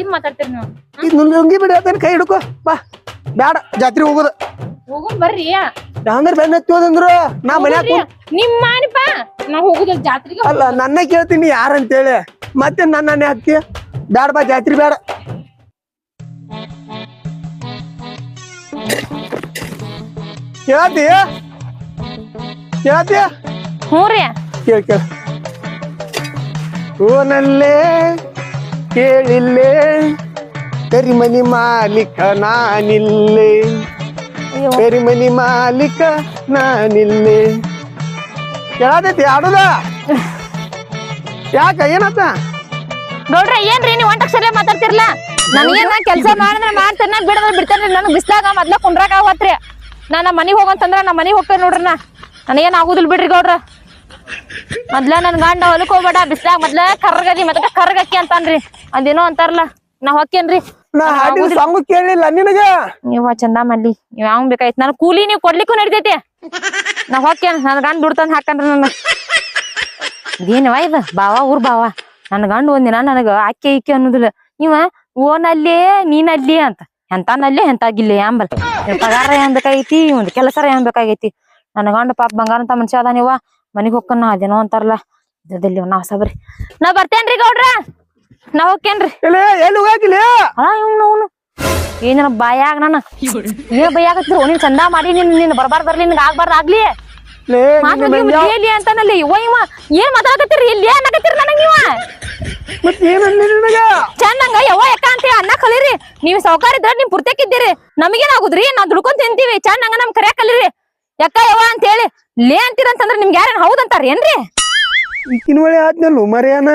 S2: ಏನ್ ಮಾತಾಡ್ತೀರಿ ನೀವು?
S1: ಈಗ ನುಂಗಿ ಬಿಡಿ ಅದನ್ನ ಕೈ ಹಿಡ್ಕೊ. ಬಾ. ಬ್ಯಾಡ ಜಾತ್ರೆ ಹೋಗುದು.
S2: ಹೋಗೋಣ ಬರ್ರಿ.
S1: ಯಾವಂದ್ರ ಬೆನ್ನ ಹತ್ತಿ ಹೋದಂದ್ರು ನಾ ಮನ್ಯಾಗ
S2: ನಿಮ್ ಮಾಡಿಪ ನಾ ಹೋಗುದಿಲ್ಲ ಜಾತ್ರೆಗೆ
S1: ಅಲ್ಲ ನನ್ನ ಕೇಳ್ತೀನಿ ಯಾರಂತೇಳಿ. ಮತ್ತೆ ನನ್ನ ಹಾಕ್ತಿ ಬ್ಯಾಡ ಬಾ ಜಾತ್ರೆ ಬ್ಯಾಡ. ಕೇಳತಿ ಕೇಳತಿ
S2: ಹ್ಞೂ ರೀ.
S1: ಕೇಳ ಕೇಳ. ಓನಲ್ಲೇ ಕೇಳಿಲ್ಲೇ ಕರಿಮನಿ ಮಾಲೀಕ ನಾನಿಲ್ಲೇ. ಕರಿಮನಿ ಮಾಲೀಕ ನಾನಿಲ್ಲೇ. ಕೇಳತೈತಿ ಆಡುದ? ಯಾಕ ಏನತ್ತ?
S2: ನೋಡ್ರಿ ಏನ್ರಿ ನೀವು ಒಂಟಕ್ ಸರಿ ಮಾತಾಡ್ತಿರ್ಲ? ನನಗೇನ ಕೆಲ್ಸ ಮಾಡಿದ್ರೆ ಮಾಡ್ತೇನೆ ಬಿಡದ್ರೆ ಬಿಡ್ತೇನೆ ನನಗೆ ಬಿಸ್ಲಾಗ ಮೊದ್ಲ ಕುಂಡ್ರಾಗ ಆಗತ್ರಿ ನಾ ನಮ್ಮ ಮನಿಗ್ ಹೋಗಂತಂದ್ರ ನಮ್ಮ ಮನಿಗ್ ಹೋಗ್ತೇನೆ ನೋಡ್ರಿ ನಾ. ನನಗೇನ್ ಆಗುದಿಲ್ಲ ಬಿಡ್ರಿ ಗೌಡ್ರ. ಮೊದ್ಲ ನನ್ ಗಂಡ ಹೊಲಕ್ ಹೋಗ್ಬೇಡ ಬಿಸ್ಲಾಗ ಮೊದ್ಲ ಕರ್ಗದಿ ಮತ್ತೆ ಕರ್ಗಕ್ಕಿ ಅಂತಾನ್ರಿ. ಅದೇನೋ ಅಂತಾರಲ್ಲ ನಾ ಹೊಕ್ಕೇನ್ರಿ.
S1: ನಾ ಹಾಡಿನ ಸಾಂಗು ಕೇಳಿಲ್ಲ ನಿನಗ?
S2: ನೀವ ಚಂದ ಮಲ್ಲಿ ನೀವ್ ಯಾವ ಬೇಕಾಯ್ತು. ನನ್ ಕೂಲಿ ನೀವ್ ಕೊಡ್ಲಿಕ್ಕೂ ನಡಿತೈತಿ ನಾ ಹೊಕ್ಕೇನ್ ನನ್ ಗಂಡ ದುಡ್ತಂದ್ ಹಾಕನ್ರಿ ನನ್ನ. ಇದೇನವ ಇದು? ಬಾವಾ ಊರ್ ಬಾವ. ನನ್ ಗಂಡ ಒಂದಿನ ನನಗ ಆಕೆ ಇಕ್ಕಿ ಅನ್ನೋದಿಲ್ಲ. ನೀವ ಓನಲ್ಲಿ ನೀನಲ್ಲಿ ಅಂತ. ಎಂತಾನಲ್ಲಿ ಎಂತಾಗಿಲ್ಲ ಯಾಂಬಲ್ ಪಗಾರ ಏನ್ ಬೇಕಾಗೈತಿ ಒಂದ್ ಕೆಲಸರ ಏನ್ ಬೇಕಾಗೈತಿ. ನನ್ನ ಗಂಡ ಪಾಪ ಬಂಗಾರ ಅಂತ ಮನುಷ್ಯ ಅದ ನೀವ ಮನಿಗ್ ಹೋಗ್ಕನ ಅದೇನೋ ಅಂತಾರಲ್ಲ. ಇದ್ರಲ್ಲಿ ನಾ ಸಬ್ರಿ ನಾ ಬರ್ತೇನ್ರಿ ಗೌಡ್ರ? ನಾ ಹೋಗ್ತೇನ್ರಿ ಅವನು ಏನ ಬಾಯಾಗ ನಾನು ಏನ್ ಬೈಯಾಗತ್ತಿರು ನೀನ್ ಚಂದ ಮಾಡಿ ನಿನ್ ನಿನ್ ಬರ್ಬಾರ್ದ್ ಬರ್ಲಿ ನಿನ್ಗ ಆಗ್ಬಾರ್ದ್ ಆಗ್ಲಿ. ಅಂತಾನಲ್ಲಿ ಇವ ಇವ. ಏನ್ ಮಾತಾಡಕತ್ತಿರಿ? ಇಲ್ಲಿ ಅನ್ನಕತ್ತೀರಿ ನನಗ್ ನೀವ? ಚಂದಂಗ ಯವ್ವ ಯಾಕ ಅಂತ ಅನ್ನ ಕಲೀರಿ. ನೀವ್ ಸಾವ್ಕಾರ ಇದ್ರ ನಿಮ್ ಪುರ್ತಕ್ಕಿದ್ದೀರಿ ನಮಗೇನಾಗುದ್ರಿ ನಾವ್ ದುಡ್ಕೊಂಡ್ ತಿಂತೀವಿ. ಚಂದಂಗ ನಮ್ ಕರೆಯ ಕಲೀರಿ. ಯಾಕ ಯವ್ವ ಅಂತ ಹೇಳಿ ಲೇ ಅಂತೀರ ಅಂತಂದ್ರ ನಿಮ್ಗೆ ಯಾರೇನ್ ಹೌದಂತಾರ ಏನ್ರಿ?
S1: ಈಕಿನ ಒಳ್ಳೆ ಆದ್ನಲ್ಲು ಮರ್ಯಾನ?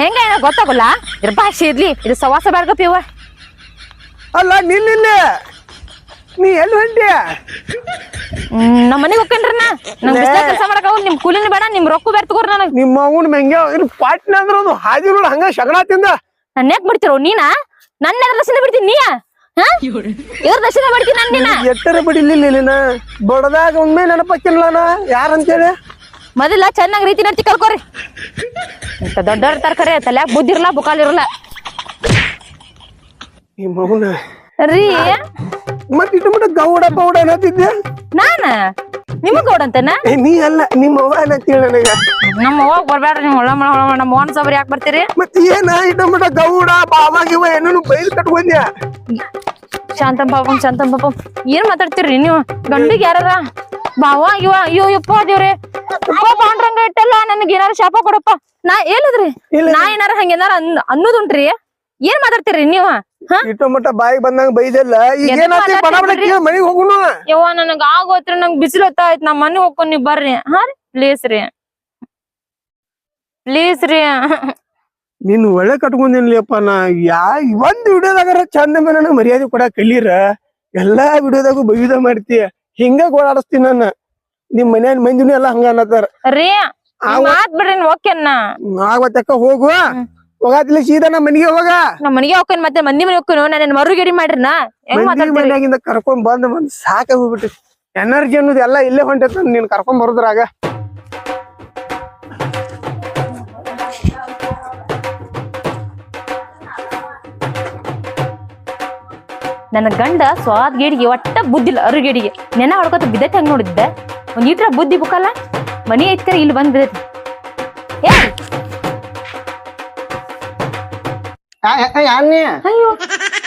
S2: ಹೆಂಗ ಏನೋ ಗೊತ್ತಾಗಲ್ಲ? ಇದ್ರ ಭಾಷೆ ಇರ್ಲಿ ಇದು ಸವಾಸ ಬ್ಯಾಡ್ಗಪ್ಪ ಇವ
S1: ಅಲ್ಲ ನಿಲ್ಲ. ನೀ ಎಲ್ಲಿ ಹೊಂಟಿ
S2: ನಮ್ಮ ಮನೆಗೆ ಹೋಗ್ಕೇನ್ರಿ ನಾ ನಮ್ ಕೆಲಸ ಮಾಡಕ ನಿಮ್ ಕೂಲಿನ ಬೇಡ ನಿಮ್ ರೊಕ್ಕ ಬೇಡ ತಗೋರ್ ನನಗ್.
S1: ನಿಮ್ಮ ಅವನ್ ಮೆಂಗ್ಯ ಇದ್ರ ಪಾಟ್ನ ಅಂದ್ರ ಒಂದು ಹಾದಿ ನೋಡ ಹಂಗ ಶಗಣ ತಿಂದ.
S2: ನನ್ನ ಯಾಕೆ ಬಿಡ್ತಿರೋ ನೀನಾ? ನನ್ನ ಎದ್ರ ದರ್ಶನ ಬಿಡ್ತೀನಿ ನೀಯ ಇವ್ರ. ದರ್ಶನ ಮಾಡ್ತೀನಿ ನನ್ ನೀನ
S1: ಎಟ್ಟರ ಬಿಡಿಲಿಲ್ಲ ಇಲ್ಲಿನ ಬಡದಾಗ ಒಮ್ಮೆ ನೆನಪಕ್ಕಿಲ್ಲ ಯಾರಂತೇಳಿ?
S2: ಮೊದಲ ಚೆನ್ನಾಗಿ ರೀತಿ ನಡ್ತಿ ಕಲ್ಕೋರಿ ಇಂತ ದೊಡ್ಡವ್ರ ತರ್ಕರೆ ತಲ್ಯಾಗ ಬುದ್ಧಿ ಇರಲ್ಲ ಬುಕಾಲ್ ಇರಲ್ಲ
S1: ಈ ಮಗುನ.
S2: ರೀ.
S1: ಮತ್ ಇಟ್ಟು ಮಟ್ಟ ಗೌಡ ಪೌಡ ಅನ್ನತ್ತಿದ್ದೆ
S2: ನಾನ? ನಿಮಗ್ ಗೌಡ ಅಂತನ
S1: ಏ, ನೀ ಅಲ್ಲ ನಿಮ್ಮ ಅವ್ವ ಅನ್ನತ್ತೀಳ ನನಗ?
S2: ನಮ್ಮ ಅವ್ವಾಗ ಬರ್ಬೇಡ್ರಿ ನೀವು ಹೊಳ ಮಳ ಹೊಳ ಮಳ ನಮ್ಮ ಸಾಬ್ರಿ ಯಾಕೆ ಬರ್ತೀರಿ?
S1: ಮತ್ ಏನ ಇಟ್ಟ ಮಟ ಗೌಡ ಬಾವ ಏನೋನು ಏನನು ಬೈಲ್ ಕಟ್ಕೊಂಡ್ಯ?
S2: ಶಾಂತಂ ಪಾಪಂ ಶಾಂತಂ ಪಾಪಂ. ಏನ್ ಮಾತಾಡ್ತೀರಿ ನೀವು? ಗಂಡಿಗೆ ಯಾರ ಬಾವ ಇವ ಅಯ್ಯೋ ಯಪ್ಪ ಅದೇವ್ರಿ ಯಪ್ಪ ಪಾಂಡ್ರಂಗ ಇಟ್ಟಲ್ಲ ನನಗೆ ಏನಾರ ಶಾಪ ಕೊಡಪ್ಪ. ನಾ
S1: ಏನದ್ರಿ.
S2: ನಾ ಏನಾರ ಹಂಗೇನಾರ ಅನ್ ಅನ್ನೋದುಂಟ್ರಿ? ಏನ್ ಮಾತಾಡ್ತೀರಿ ನೀವ?
S1: ಇಟ್ಟ ಬಾಯಿಗೆ ಬಂದಂಗ ಬೈದಲ್ಲ ಮನೆಗೆ
S2: ಯವ್ವ ನನಗ ಆಗೋತ್ರಿ ನಂಗ್ ಬಿಸಿಲು ಹೊತ್ತಾಯ್ತು ನಾ ಮನೆ ಹೋಗ್ಕೊಂಡ್ ನೀವ್ ಬರ್ರಿ. ಹಾ ರೀ? ಪ್ಲೀಸ್ ರೀ. ಪ್ಲೀಸ್ ರೀ.
S1: ನೀನ್ ಒಳ್ಳೆ ಕಟ್ಕೊಂದಿನ್ಲಿಯಪ್ಪ ನಾ ಯಾ ಒಂದ್ ವಿಡಿಯೋದಾಗಾರ ಚಂದ ಮೇಲೆ ನನಗೆ ಮರ್ಯಾದೆ ಕೊಡ ಕಲೀರ. ಎಲ್ಲಾ ವಿಡಿಯೋದಾಗೂ ಬೈದ ಮಾಡ್ತೀಯ ಹಿಂಗ ಓಡಾಡಿಸ್ತೀನಿ ನಾನು. ನಿಮ್ ಮನ್ಯಾನ ಮಂದಿನೂ ಎಲ್ಲಾ ಹಂಗ ಅನ್ನತ್ತಾರ
S2: ರೀ ಮಾತ್ ಬಿಡ್ರಿ ಓಕೆನ್ನ
S1: ಆವತ್ತಕ್ಕ ಹೋಗು. ಹೋಗಾತಿಲ್ಲ ಸೀದಾ ನಮ್ಮ ಮನೆಗೆ ಹೋಗ.
S2: ನಮ್ಮ ಮನೆಗೆ ಹೋಗ್ಕೇನ್ ಮತ್ತೆ ಮಂದಿ ಮನೆ ಹೋಗ್ಕೇನು ನಾನು ಮರುಗೇಡಿ ಮಾಡ್ರಿ ನಾ ಹೆಂಗ್
S1: ಮಂದಿ
S2: ಮಾತಾಡ್ತೀರಿ?
S1: ಮನ್ಯಾಗಿಂದ ಕರ್ಕೊಂಡ್ ಬಂದ್ ಬಂದ್ ಸಾಕ ಹೋಗ್ಬಿಟ್ಟು. ಎನರ್ಜಿ ಅನ್ನೋದು ಎಲ್ಲ ಇಲ್ಲೇ ಹೊಂಟೈತ ನೀನ್ ಕರ್ಕೊಂಡ್ ಬರೋದ್ರಾಗ.
S2: ನನ್ನ ಗಂಡ ಸ್ವಾದ ಗೇಡಿಗೆ ಒಟ್ಟ ಬುದ್ಧಿಲ್ಲ ಅರುಗೇಡಿಗೆ ನೆನ ಹೊಡ್ಕೊತ ಬಿದ್ದೈತೆ ಹೆಂಗ್ ನೋಡಿದ್ದೆ. ಒಂದ್ ಈಟ್ರ ಬುದ್ಧಿ ಬುಕ್ಕಲ್ಲ ಮನಿ ಐತ್ಕರ ಇಲ್ಲಿ ಬಂದ್ ಬಿದ್ದೈತಿ. ಏ! ಅಯ್ಯೋ!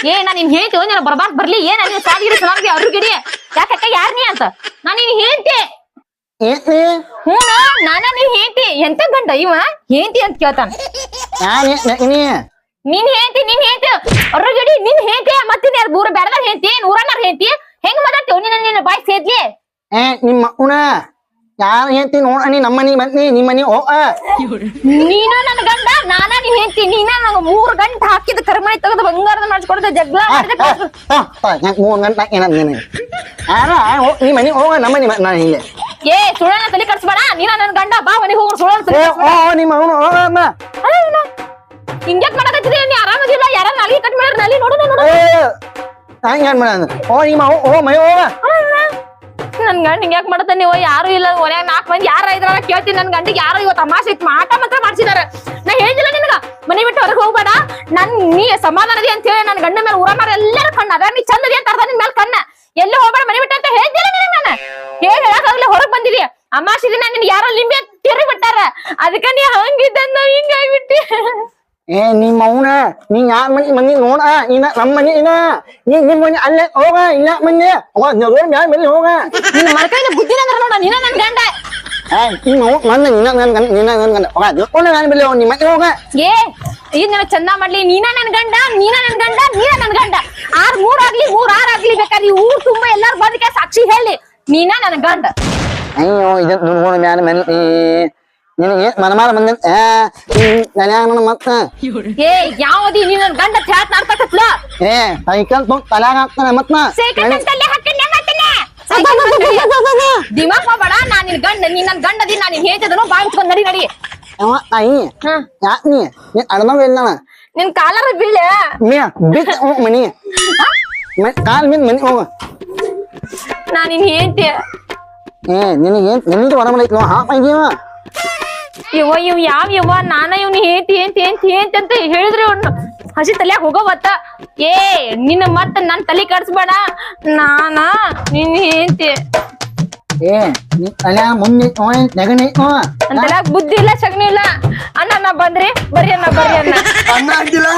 S2: ಏ ನಾ ನಿನ್ ಹೇಳ್ತಿ ನಾನು ಬರ್ಬಾರ್ದು ಬರ್ಲಿ. ಏನ ನೀನ್ ಸ್ವಾದ್ ಗಿಡಿ ಸ್ವಾದ್ ಅರುಗೇಡಿ ಯಾಕಕ್ಕ ಯಾರ್ ನೀ ಅಂತ? ನಾ ನೀನ್ ಹೇಳ್ತಿ ಹ್ಞೂ ನಾನ ನೀನ್ ಹೇಳ್ತಿ ಎಂತ ಗಂಡ ಇವ? ಹೇಳ್ತಿ ಅಂತ ಕೇಳ್ತಾನ. ನೀನ್ ಹೇಳ್ತಿ ನಿನ್ ಹೇಳ್ತಿ ಅರುಗೇಡಿ ನಿನ್ ಹೇಳ್ತಿ ಮತ್ತೆ ಯಾರು ದೂರ ಬೇಡದಾರ ಹೇಳ್ತಿ ಊರನ್ನಾರ ಹೇಳ್ತಿ ಹೆಂಗ್ ಮಾತಾಡ್ತೀವ್ ನೀನ್ ನಿನ್ನ ಬಾಯ್ ಸೇದ್ಲಿ?
S5: ಏ ನಿಮ್ಮ ಉಣ ಯಾರ ಹೇಳ್ತಿ ನೋಡ ನೀ ನಮ್ಮ ಮನಿ ಬಂದ್ನಿ ನಿಮ್ಮ ಮನಿ ಓ.
S2: ನೀನು ನನ್ನ ಗಂಡ ನಾನ ನೀ ಹೇಳ್ತಿ ನೀನ ನಂಗ ಮೂರ್ ಗಂಟೆ ಹಾಕಿದ ಕರ್ಮಣಿ ತೆಗೆದು ಬಂಗಾರದ ಮಾಡಿಸ್ಕೊಡ್ದೆ
S5: ಯಾಕ್ ಮೂರ್ ಗಂಟೆ ಏನಂದ ನೀನು? ಯಾರ ಓ, ನೀ ಮನಿ ಹೋಗ ನಮ್ಮ ಮನಿ ನಾನು ಹಿಂಗೆ.
S2: ಏ ಸುಳ್ಳನ ತಲೆ ಕಟ್ಸ್ಬೇಡ ನೀನ ನನ್ ಗಂಡ ಬಾ ಮನಿ ಹೋಗ್ರು ಸುಳ್ಳನ ತಲೆ
S5: ಓ ಓ, ನಿಮ್ಮ ಅವನು ಹೋಗ ಅಮ್ಮ.
S2: ಹಿಂಗ್ಯಾಕ್ ಮಾಡಕತ್ತಿರಿ ನೀ? ಆರಾಮದಿಲ್ಲ? ಯಾರ ನಾಲಿಗೆ ಕಟ್ ಮಾಡ್ಯಾರ? ನಲ್ಲಿ ನೋಡು ನೋಡು.
S5: ಹಂಗ ಮಾಡ ಓ ನಿಮ್ಮ ಓ ಮೈ ಹೋಗ
S2: ನನ್ ಗಂಡ ಹಿಂಗ್ಯಾಕ್ ಮಾಡತ್ತ ನೀವು ಯಾರು ಇಲ್ಲ. ಮನ್ಯಾಗ ನಾಲ್ಕು ಮಂದಿ ಯಾರ ಇದ್ರಾಗ ಕೇಳ್ತೀನಿ. ನನ್ ಗಂಡಿಗೆ ಯಾರು ಇವತ್ತು ತಮಾಷೆ ಇತ್ತು. ಮಾಟ ಮಾತ್ರ ಮಾಡ್ಸಿದಾರ. ನಾ ಹೇಳಿದಿಲ್ಲ ನಿನಗ? ಮನೆ ಬಿಟ್ಟು ಹೊರಗೆ ಹೋಗ್ಬೇಡ. ನನ್ ನೀ ಸಮಾಧಾನದಿ ಅಂತ ಹೇಳಿ ನನ್ ಗಂಡ ಮೇಲೆ ಊರಮಾರ ಎಲ್ಲಾರು ಕಣ್ಣ. ಅದ ನೀ ಚಂದದಿ ಅಂತ ಅರ್ಧ ನಿನ್ ಮೇಲೆ ಕಣ್ಣ. ಎಲ್ಲಿ ಹೋಗ್ಬೇಡ ಮನೆ ಬಿಟ್ಟು ಅಂತ ಹೇಳ್ತಿಲ್ಲ ನಿನಗ ನಾನು? ಹೇಳಿ ಹೇಳಕ್ಕಾಗ್ಲಿ ಹೊರಗೆ ಬಂದಿದಿ. ಅಮಾಸಿ ದಿನ ನಿನ್ ಯಾರೋ ಲಿಂಬೆ ತಿರುಗಿ ಬಿಟ್ಟಾರ ಅದಕ್ಕ ನೀ ಹಂಗಿದ್ದ ಹಿಂಗಾಗ್ಬಿಟ್ಟಿ
S5: ಏ ನಿಮ್ಮ ಅವನ ನೀ ಯಾರ ಮನಿ ಮನಿ ನೋಡ ಇನ್ನ ನಮ್ಮ ಮನಿ ಇನ್ನ. ನೀ ನಿಮ್ಮ ಮನಿ ಅಲ್ಲೇ ಹೋಗ ಇಲ್ಲ ಮನಿ. ಹೋಗ ರೋಡ್ ಮ್ಯಾಲ ಮನಿ ಹೋಗ.
S2: ನಿನ್ನ ಮಲ್ಕೈನ ಬುದ್ಧಿ ಅಂದ್ರ ನೋಡ ನೀನ ನನ್ ಗಂಡ.
S5: ಏ ನೀನು ನನ್ನ ನಿನ್ನ ನನ್ ಗಂಡ ನಿನ್ನ ನನ್ ಗಂಡ. ಹೋಗ ಜೊಕೊಂಡು ನಾನು ಬೆಲೆ ನಿಮ್ಮ ಮನೆ ಹೋಗ.
S2: ಏ ಈಗ ನನ್ನ ಚಂದ ಮಾಡ್ಲಿ. ನೀನ ನನ್ ಗಂಡ ನೀನ ನನ್ ಗಂಡ ನೀನ ನನ್ ಗಂಡ. ಆರ್ ಮೂರ್ ಆಗ್ಲಿ ಮೂರ್ ಆರ್ ಆಗ್ಲಿ ಬೇಕಾದ್ರೆ ಊರ್ ತುಂಬಾ ಎಲ್ಲಾರು ಬಂದಕ್ಕೆ ಸಾಕ್ಷಿ ಹೇಳಿ. ನೀನ ನನ್ ಗಂಡ.
S5: ಅಯ್ಯೋ ಇದನ್ನ ನೋಡ ಮ್ಯಾಲ ಮನೆ. ನಿನಗೆ ಮನಮಾರ ಬಂದ ನನ್ನ ಮತ್ತ.
S2: ಏ ಯಾವದಿ ನೀ ನನ್ ಗಂಡ ತ್ಯಾತ್ ನಾಡ್ತಕತ್ಲ
S5: ಏ ಸೈಕಲ್ ತೊಗೊಂಡ್ ತಲ್ಯಾಗ ಹಾಕ್ತಾನೆ ಮತ್ ನಾ
S2: ಸೈಕಲ್ ತಲೆ ಹಾಕಿನ ದಿಮಾಕ್ ಮಾಡ್ಬೇಡ ನಾನ್ ನಿನ್ ಗಂಡ ನೀ ನನ್ ಗಂಡ ಅದಿ ನಾನ್ ನಿನ್ ಹೇಳ್ತಿದ್ದನು ಬಾ ಮುಚ್ಕೊಂಡ್ ನಡಿ ನಡಿ.
S5: ಅವ ತಾಯಿ
S2: ಹಾ.
S5: ಯಾಕ್ ನೀ? ನೀನ್ ಅಡಮಗ ಇಲ್ಲ
S2: ನಿನ್? ಕಾಲರ ಬೀಳ.
S5: ಮೇ ಬಿತ್ ಹೋಗ್ ಮನಿ. ಮ- ಕಾಲ್ ಮೀನ್ ಮನಿ ಹೋಗ.
S2: ನಾನ್ ನಿನ್ ಹೇಳ್ತಿ
S5: ಏ ನಿನಗೆ ಏನ್ ನಿಮ್ದು ಹೊರಮಲ ಐತಿ ಹಾಪ್ ಆಗ್ಯವ
S2: ಇವ ಇವ್ ಯಾವ ಇವ ನಾನ ಇವ್ನ ಏಂತಿ ಏಂತಿ ಏಂತಿ ಏಂತಿ ಅಂತ ಹೇಳಿದ್ರಿ ಅವ್ನು ಹಸಿ ತಲ್ಯಾಗ ಹೋಗೋವತ್ತ. ಏ ನಿನ್ನ ಮತ್ತ ನನ್ ತಲೆ ಕಡ್ಸ್ಬೇಡ. ನಾನ ನಿನ್ ಏಂತಿ
S5: ಏ ನೀ ಮುನ್ನಿ ಓಯ್ ನೆಗಣಿ ಓ
S2: ನನ್ ತಲ್ಯಾಗ ಬುದ್ಧಿ ಇಲ್ಲ ಸಗಣಿ ಇಲ್ಲ. ಅಣ್ಣ ಬಂದ್ರಿ ಬರ್ರಿ ಅಣ್ಣ ಬರ್ರಿ ಅಣ್ಣ.
S1: ಅನ್ನ ಅಂತಿಲ್ಲ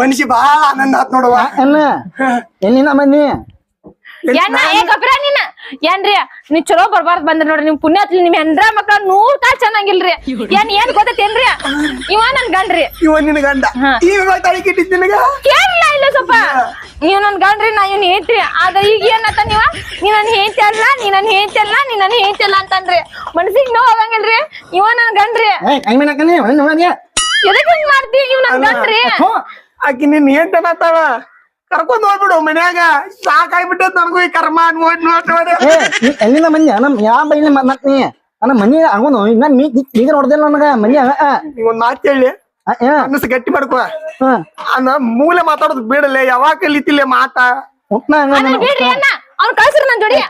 S1: ಮನುಷ್ಯ ಬಾಳ ಆನಂದ ಆತ್ ನೋಡುವ.
S5: ಅಣ್ಣ ಎಲ್ಲಿನ ಬಂದಿ
S2: ಏನ ಏ ನೀನ. ಏನ್ರಿ ನೀವ್ ಚಲೋ ಬರ್ಬಾರ್ದ್ ಬಂದ್ರಿ ನೋಡ್ರಿ ನಿಮ್ ಪುಣ್ಯ ಹತ್ಲಿ ನಿಮ್ ಹೆಂಡ್ರ ಮಕ್ಳ ನೂರ್ ತಾಳ್ ಚೆನ್ನಾಗಿಲ್ರಿ. ಏನ್ ಏನ್ ಗೊತ್ತೇನ್ರಿ ಇವ ನನ್ ಗಂಡ್ರಿ.
S1: ಇವ ನಿನ್ ಗಂಡ. ಈಗ ನಿನಗ?
S2: ಕೇಳಲ್ಲ ಇಲ್ಲ ಸ್ವಲ್ಪ. ನೀವ್ ನನ್ ಗಂಡ್ರಿ ನಾ ಇವ್ನ ಹೇಳ್ತಿ? ಅದ ಈಗ ಏನತ್ತ ನೀವ? ನೀ ನನ್ ಹೇಳ್ತಿ ಅಲ್ಲ ನೀ ನನ್ ಹೇಳ್ತಿ ಅಲ್ಲ ನೀ ನನ್ ಹೇಳ್ತಿ ಅಲ್ಲ ಅಂತನ್ರಿ ಮನ್ಸಿಗ್ ನೋವ್ ಆಗಂಗಿಲ್ರಿ? ಇವ ನನ್ ಗಂಡ್ರಿ. ಎದಕ್ ಹಿಂಗ್ ಮಾಡ್ತಿ ಇವ್ ನನ್ ಗಂಡ್ರಿ?
S1: ಆಕಿ ನಿನ್ ಹೇಳ್ತಾನತ್ತಾಳ ಕರ್ಕೊಂಡ್ ಹೋಗ್ಬಿಡು ಮನ್ಯಾಗ. ಸಾಕಾಗ್ಬಿಟ್ಟೈತ್ ನನಗೂ ಈ ಕರ್ಮ ನೋಡಿ ನೋಡ್ ನೋಡಿ
S5: ಏ ನೀ ಎಲ್ಲಿಂದ ನಮ್ ಯಾವ ಬೈಲಿ ಮತ್ ನೀ? ನನ್ನ ಮನಿ ಆಗೋನು ಇನ್ನ ನೀ ಈಗ ನೋಡ್ದಿಲ್ಲ ನನಗ? ಮನಿ ಆ,
S1: ಒಂದ್ ಮಾತ್ ಹೇಳಿ.
S5: ಆ,
S1: ಗಟ್ಟಿ ಮಾಡ್ಕೋ.
S5: ಹಾ,
S1: ಅನ್ನ ಮೂಲೆ ಮಾತಾಡೋದು ಬಿಡಲೆ ಯಾವಾಗ ಕಲಿತಿಲ್ಲ ಮಾತಾ?
S2: ಅವ್ನ್ ಕಳ್ಸ್ರಿ ನನ್ ಜೋಡಿ.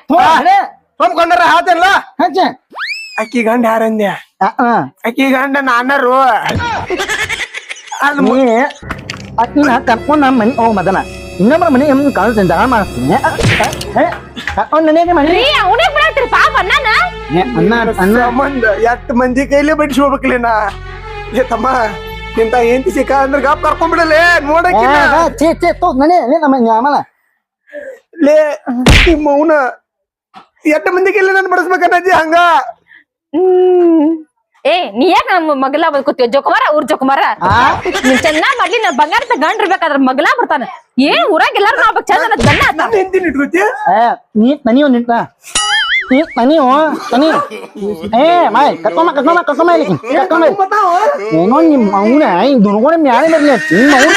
S1: ತುಂಬ್ಕೊಂಡಾರ ಹಾತಲ್ಲ
S5: ಹಚ್ಚ.
S1: ಅಕ್ಕಿ ಗಂಡ ಯಾರಂದ್ಯ ಅಕ್ಕಿ ಗಂಡ ನಾನರು. ಅದ್
S5: ನೀ ಅಕ್ಕಿನ ಕರ್ಕೊಂಡ್ ನಮ್ಮ ಮನಿ ಓ ಮದನ. ಇನ್ನೊಬ್ಬರ ಮನೆ ಎಂ ಕಳ್ಸ ಜಗಳ ಮಾಡ್ತೀನಿ. ಕರ್ಕೊಂಡ್ ನನಗೆ ಮನೆ.
S2: ರೀ ಅವನೇ ಬಿಡಾಕ್ತಿರಿ ಪಾಪ ನಾನ
S5: ಏ,
S1: ಸಂಬಂಧ ಎಷ್ಟ್ ಮಂದಿ ಕೈಲಿ ಬಡಿಸ್ಕೋಬೇಕಲಿ ನಾ? ಏ ತಮ್ಮ ಇಂತ ಏಂತಿ ಸಿಕ್ಕ ಅಂದ್ರೆ ಗಾಪ್ ಕರ್ಕೊಂಡ್ಬಿಡಲೇ ನೋಡಕ್ಕೆ
S5: ಏ, ಛೀ ಛೀ ತೋ ನಡಿ ನಡಿ ನಮ್ಮ
S1: ಲೇ ನಿಮ್ಮ ಮೌನ ಎಷ್ಟ್ ಮಂದಿ ಕೈಲಿ ನಾನು ಬಡಿಸ್ಬೇಕನ್ನ ಹಂಗ?
S2: ಹ್ಮ್. ಏ ನೀ ಯಾಕ ನಮ್ಮ ಮಗಲ ಬದುಕುತ್ತೀವ ಜೋಕುಮಾರ ಊರ್ ಜೋಕುಮಾರ? ನೀನ್ ಚೆನ್ನಾಗ್ ಮಾಡ್ಲಿ ನನ್ ಬಂಗಾರದ ಗಂಡ್ ಇರ್ಬೇಕಾದ್ರ ಮಗಲ ಬರ್ತಾನ. ಏನ್ ಊರಾಗ ಎಲ್ಲಾರು ನಾವ್ ಚಂದ ಅನ್ನೋದ್ ಗಂಡ ಆತ
S1: ನಾನು ಹೆಂಡತಿನ ಇಟ್ಕೋತಿ
S5: ಏ ನೀ ತನಿಯೋ ನಿಂತ ನೀ ತನಿಯೋ ತನಿ ಏ ಮಾಯ್ ಕರ್ಕೊಂಬ ಕರ್ಕೊಂಬ ಕರ್ಕೊಂಬ ಇಲ್ಲಿ. ಕರ್ಕೊಂಬ ಏನೋ ನಿಮ್ಮ ಅವನ ದುರ್ಗೋಣ ಮ್ಯಾಲೆ ಬರ್ಲಿ ನಿಮ್ಮ ಅವ್ನ